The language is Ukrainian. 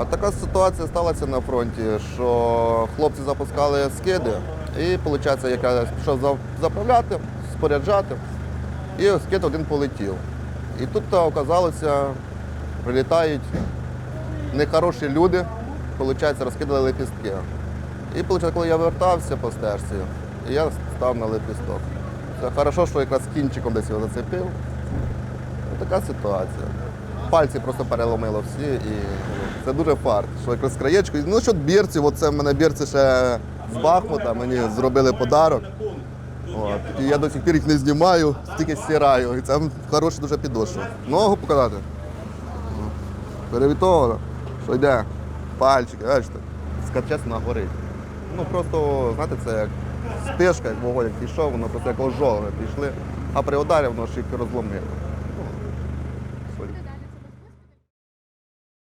А така ситуація сталася на фронті, що хлопці запускали скиди, і виходить, як я пішов заправляти, споряджати, і скид один полетів. І тут оказалося, прилітають нехороші люди, виходить, розкидали лепістки. І виходить, коли я вертався по стежці, я став на лепісток. Це хорошо, що якраз кінчиком десь його зацепив. Така ситуація. Пальці просто переломило всі і ну, це дуже фарт, що якраз краєчку. Ну що бірці, оце в мене бірці ще з Бахмута, мені зробили подарок. От. І я до сих пір їх не знімаю, тільки стираю. І це хороша дуже підошва. Ногу показати. Перевітовано, що йде. Пальчики, бачите, скачесно горить. Ну просто, знаєте, це як спешка, як вогонь пішов, воно просто як ожоги пішли, а при ударі воно ж їх розломило.